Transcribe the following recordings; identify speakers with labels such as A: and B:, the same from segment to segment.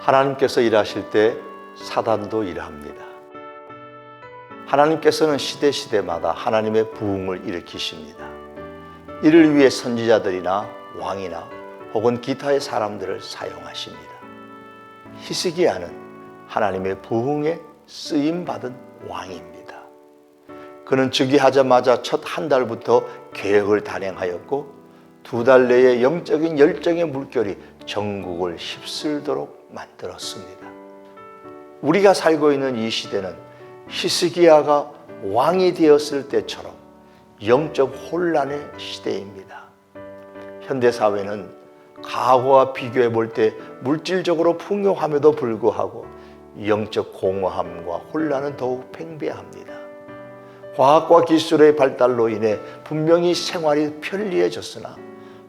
A: 하나님께서 일하실 때 사단도 일합니다. 하나님께서는 시대시대마다 하나님의 부흥을 일으키십니다. 이를 위해 선지자들이나 왕이나 혹은 기타의 사람들을 사용하십니다. 히스기야는 하나님의 부흥에 쓰임 받은 왕입니다. 그는 즉위하자마자 첫 한 달부터 계획을 단행하였고 두 달 내에 영적인 열정의 물결이 전국을 휩쓸도록 만들었습니다. 우리가 살고 있는 이 시대는 히스기야가 왕이 되었을 때처럼 영적 혼란의 시대입니다. 현대 사회는 과거와 비교해 볼 때 물질적으로 풍요함에도 불구하고 영적 공허함과 혼란은 더욱 팽배합니다. 과학과 기술의 발달로 인해 분명히 생활이 편리해졌으나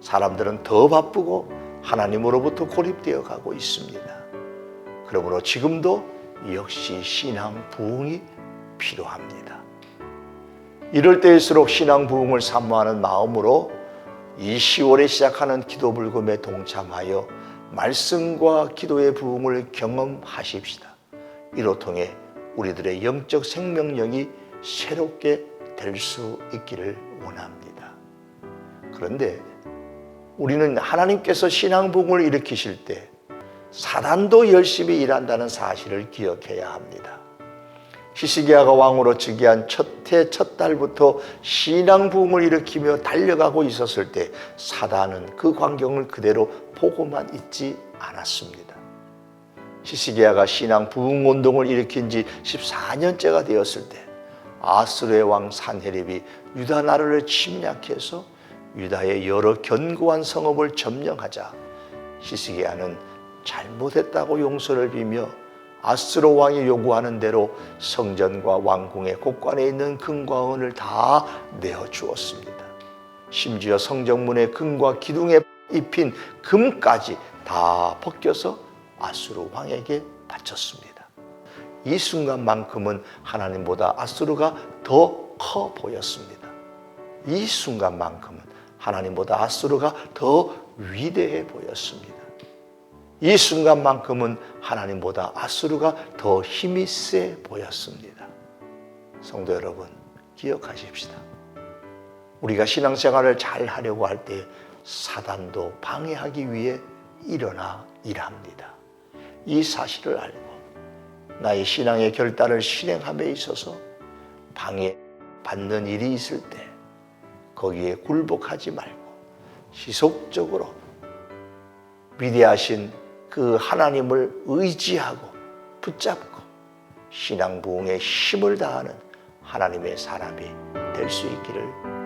A: 사람들은 더 바쁘고 하나님으로부터 고립되어 가고 있습니다. 그러므로 지금도 역시 신앙 부흥이 필요합니다. 이럴 때일수록 신앙 부흥을 사모하는 마음으로 이 10월에 시작하는 기도 불금에 동참하여 말씀과 기도의 부흥을 경험하십시다. 이로 통해 우리들의 영적 생명력이 새롭게 될 수 있기를 원합니다. 그런데 우리는 하나님께서 신앙 부흥을 일으키실 때 사단도 열심히 일한다는 사실을 기억해야 합니다. 히스기야가 왕으로 즉위한 첫해 첫 달부터 신앙 부흥을 일으키며 달려가고 있었을 때 사단은 그 광경을 그대로 보고만 있지 않았습니다. 히스기야가 신앙 부흥 운동을 일으킨 지 14년째가 되었을 때 아스르의 왕 산헤립이 유다 나라를 침략해서 유다의 여러 견고한 성읍을 점령하자 히스기야는 잘못했다고 용서를 비며 아스로 왕이 요구하는 대로 성전과 왕궁의 곳간에 있는 금과 은을 다 내어 주었습니다. 심지어 성정문의 금과 기둥에 입힌 금까지 다 벗겨서 아수르 왕에게 바쳤습니다. 이 순간만큼은 하나님보다 아수르가 더 커 보였습니다. 이 순간만큼은 하나님보다 아수르가 더 위대해 보였습니다. 이 순간만큼은 하나님보다 아수르가 더 힘이 세 보였습니다. 성도 여러분, 기억하십시다. 우리가 신앙생활을 잘 하려고 할 때 사단도 방해하기 위해 일어나 일합니다. 이 사실을 알고 나의 신앙의 결단을 실행함에 있어서 방해받는 일이 있을 때 거기에 굴복하지 말고 지속적으로 위대하신 그 하나님을 의지하고 붙잡고 신앙 부흥에 힘을 다하는 하나님의 사람이 될 수 있기를.